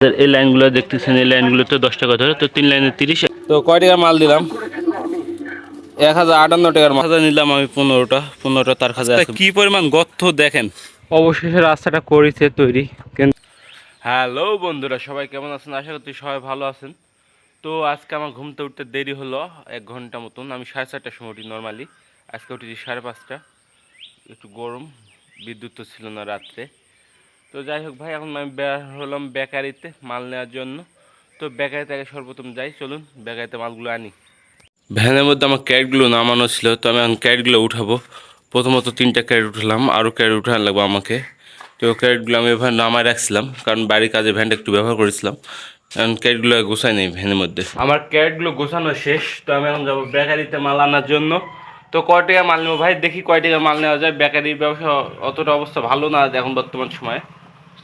এই লাইনগুলো দেখতেছেন এই লাইনগুলোতে দশ টাকা ধরে তো তিন লাইনে তিরিশ। তো কয় টাকা মাল দিলাম? এক হাজার আটান্ন টাকার মাল। নিলাম আমি পনেরোটা পনেরোটা তার কাছে কি পরিমাণ গর্ত দেখেন? অবশেষে রাস্তাটা করেছে তৈরি। কিন্তু হ্যালো বন্ধুরা সবাই কেমন আছেন? আশা করছি সবাই ভালো আছেন। তো আজকে আমার ঘুমতে উঠতে দেরি হলো এক ঘণ্টা মতন। আমি সাড়ে চারটার সময় উঠি নর্মালি আজকে উঠেছি সাড়ে পাঁচটা। একটু গরম বিদ্যুৎ তো ছিল না রাত্রে। তো যাই হোক ভাই, এখন আমি বের হলাম বেকারিতে মাল নেওয়ার জন্য। তো বেকারিতে আগে সর্বপ্রথম যাই, চলুন বেকারিতে মালগুলো আনি। ভ্যানের মধ্যে আমার ক্যারেটগুলো নামানো ছিল, তো আমি এখন ক্যারেটগুলো উঠাবো। প্রথমত তিনটা ক্যারেট উঠালাম, আরও ক্যারেট উঠানো লাগবে আমাকে। তো ক্যারেটগুলো আমি এভাবে নামায় রাখছিলাম, কারণ বাড়ির কাজে ভ্যানটা একটু ব্যবহার করেছিলাম। এখন ক্যারেটগুলো গোছাই নেই ভ্যানের মধ্যে। আমার ক্যারেটগুলো গোছানো শেষ, তো আমি এখন যাব বেকারিতে মাল আনার জন্য। তো কয় টাকা মাল নেব ভাই? দেখি কয় টাকা মাল নেওয়া যায়। বেকারির ব্যবসা অতটা অবস্থা ভালো না এখন বর্তমান সময়ে।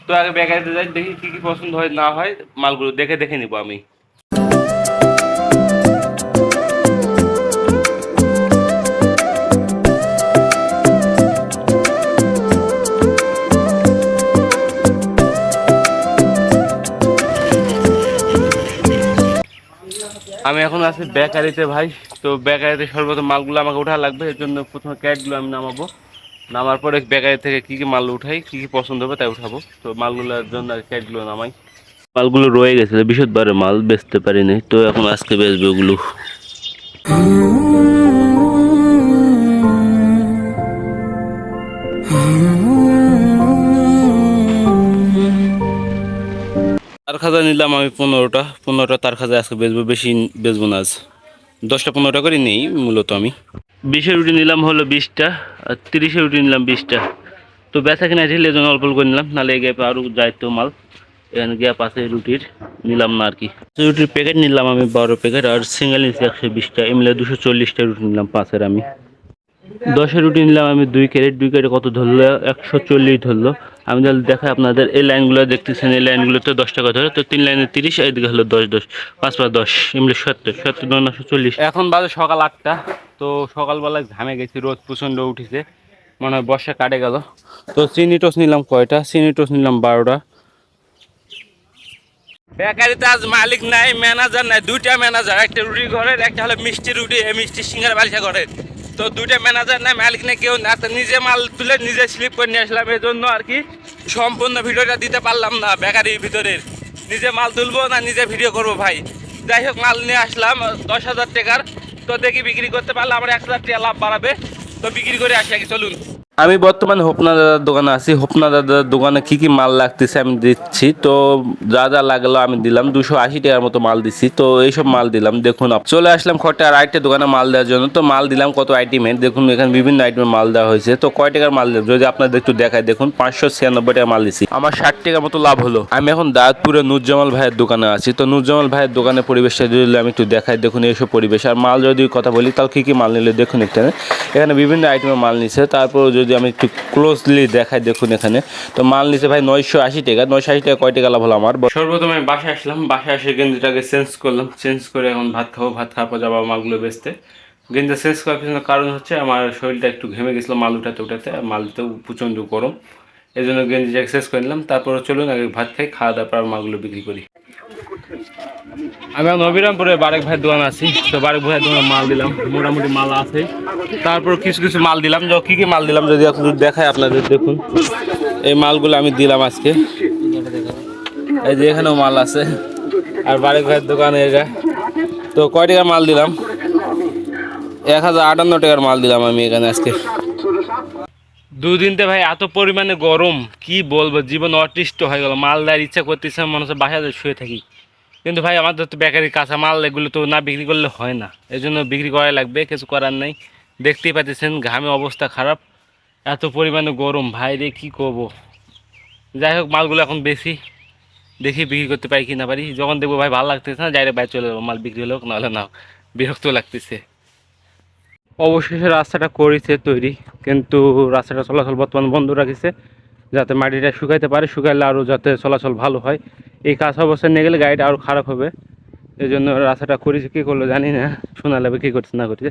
তো আগে বেকারিতে যাই দেখি কী কী পছন্দ হয়, না হয়, মালগুলো দেখে দেখে নিব আমি। আমি এখন আছি বেকারিতে, ভাই। তো বেকারিতে সর্বপ্রথম মালগুলো আমাকে উঠা লাগবে, এর জন্য প্রথমে ক্যাটগুলো আমি নামাবো। নামার পরে বেকারি থেকে কী কী মাল উঠাই, কী কী পছন্দ হবে তাই উঠাবো। তো মালগুলোর জন্য আর ক্যাটগুলো নামাই। মালগুলো রয়ে গেছে বিশদবারে মাল বেচতে পারিনি, তো এখন আজকে বেচবে ওগুলো। তার খাজা নিলাম আমি পনেরোটা পনেরোটা তার খাজা আজকে বেচবো, বেশি বেচবো না আজ। দশটা, পনেরোটা করে নেই, মূলত আমি। বিশের রুটি নিলাম হলো বিশটা, আর তিরিশে রুটি নিলাম বিশটা। তো ব্যথা কিনা ছিল এজন্য অল্প করে নিলাম, নাহলে এই গ্যাপে আরও যাইতো মাল। এখানে গ্যাপ আছে রুটির, নিলাম না আর কি। রুটির প্যাকেট নিলাম আমি, বারো প্যাকেট আর সিঙ্গেল নিচ্ছি একশো বিশটা, এমনি দুশো চল্লিশটা রুটি নিলাম, পাঁচের আমি। দশের রুটি নিলাম আমি দুই ক্যারেট দুই ক্যারেট কত ধরলো? একশো চল্লিশ ধরলো। আমি তাহলে দেখাই আপনাদের, এই লাইনগুলো দেখতেছেন, এই লাইনগুলোতে দশ টাকা ধরে, তো তিন লাইনে তিরিশ, এইদিকে হলো দশ দশ, পাঁচ পাঁচ দশ, এমনি সত্তর সত্তর নশো চল্লিশ। এখন বাজে সকাল আটটা, তো সকালবেলায় ঘামে গেছি, রোদ প্রচণ্ড উঠেছে, মনে হয় বর্ষা কাটে গেল। তো চিনি টোস নিলাম কয়টা? চিনি টোস নিলাম বারোটা। বেকারিতে আজ মালিক নাই, ম্যানেজার নাই, দুইটা ম্যানেজার, একটা রুটি ঘরের, একটা হলো মিষ্টি রুটি মিষ্টি সিঙ্গার বালিশা ঘরের। তো দুইটা ম্যানেজার না মালিক না কেউ না, তো নিজে মাল তুলে নিজে স্লিপ করে নিয়ে আসলাম। এই জন্য আর কি সম্পূর্ণ ভিডিওটা দিতে পারলাম না বেকারির ভিতরের নিজে মাল তুলবো না নিজে ভিডিও করব ভাই? যাই হোক, মাল নিয়ে আসলাম, দশ হাজার টাকার। তো দেখি বিক্রি করতে পারলে আমার এক হাজার টাকা লাভ বাড়াবে। তো বিক্রি করে আসি আগে, চলুন। আমি বর্তমানে হোপনা দাদার দোকানে আছি। হোপনা দাদার দোকানে কি কি মাল লাগতেছে আমি দিচ্ছি। তো যা যা লাগল আমি দিলাম। দুশো আশি টাকার মতো মাল দিচ্ছি তো এইসব মাল দিলাম। দেখুন চলে আসলাম খটে আর আরেকটা দোকানে মাল দেওয়ার জন্য। তো মাল দিলাম কত আইটেমের দেখুন, এখানে বিভিন্ন আইটেমের মাল দেওয়া হয়েছে। তো কয় টাকার মাল দিলাম? যদি আপনাদের একটু দেখায় দেখুন, পাঁচশো ছিয়ানব্বই টাকা মাল দিচ্ছি আমার ষাট টাকার মতো লাভ হলো। আমি এখন দাঁতপুরে নুরজামাল ভাইয়ের দোকানে আছি। তো নুরজামাল ভাইয়ের দোকানের পরিবেশটা যদি আমি একটু দেখাই, দেখুন, এইসব পরিবেশ। আর মাল যদি কথা বলি, তাহলে কী কী মাল নিলে? দেখুন, এখানে এখানে বিভিন্ন আইটেমের মাল নিছে। তারপর যদি আমি একটু ক্লোজলি দেখাই দেখুন এখানে। তো মাল নিছে ভাই নয়শো আশি টাকা। নয়শো আশি টাকা কয় টাকা লাভ হলো আমার? সর্বপ্রথমে আমি বাসায় আসলাম। বাসায় এসে গেঞ্জিটাকে চেঞ্জ করলাম। চেঞ্জ করে এখন ভাত খাব, ভাত খাওয়ার পর যাব মালগুলো বেচতে। গেঞ্জি চেঞ্জ করার পিছনে কারণ হচ্ছে আমার শরীরটা একটু ঘেমে গেছিল মাল উঠাতে উঠাতে। আর মালতেও প্রচণ্ড গরম। এই জন্য গেঞ্জিটা এক্সারসাইজ করে নিলাম। তারপরে চলুন আগে ভাত খাই, খাওয়া দাওয়ার পর মালগুলো বিক্রি করি। আমি এখন অবিরামপুরে বারেক ভাইয়ের দোকান আছি। তো বারেক ভাইয়ের দোকানে মাল দিলাম, মোটামুটি মাল আছে। তারপর কিছু কিছু মাল দিলাম। যে, কী কী মাল দিলাম যদি দেখায় আপনাদের, দেখুন। এই মালগুলো আমি দিলাম আজকে। এই যে এখানেও মাল আছে। আর বারেক ভাইয়ের দোকানে এটা। তো কয় টাকার মাল দিলাম? এক হাজার আটান্ন টাকার মাল দিলাম আমি এখানে আজকে। দুদিনতে ভাই, এত পরিমাণে গরম, কি বলব? জীবন অতিষ্ঠ হয়ে গেল। মাল দেওয়ার ইচ্ছা করতেছে মানুষের বাসায় শুয়ে থাকি। কিন্তু ভাই, আমাদের তো বেকারি কাঁচা মাল এগুলো তো না বিক্রি করলে হয় না। এই জন্য বিক্রি করাই লাগবে, কিছু করার নেই। দেখতেই পাচ্ছেন, ঘামে অবস্থা খারাপ। এত পরিমাণে গরম, ভাই রে, কী করব? যাই হোক, মালগুলো এখন বেশি। দেখি বিক্রি করতে পারি কি না পারি। যখন দেখব ভাই ভালো লাগতেছে না ডাইরেক্ট বাইরে চলে যাব মাল বিক্রি হলে হোক নাহলে না, বিরক্ত লাগতেছে। অবশেষে রাস্তাটা করেছে তৈরি, কিন্তু রাস্তাটা চলাচল বর্তমান বন্ধ রাখিছে, যাতে মাটিটা শুকাইতে পারে, শুকাইলে আরও যাতে চলাচল ভালো হয়। এই কাজ অবস্থায় নিয়ে গেলে গাড়িটা আরও খারাপ হবে। এই জন্য রাস্তাটা করেছে, কী করল জানি না। শোনা লাগবে কী করছে, না করছে।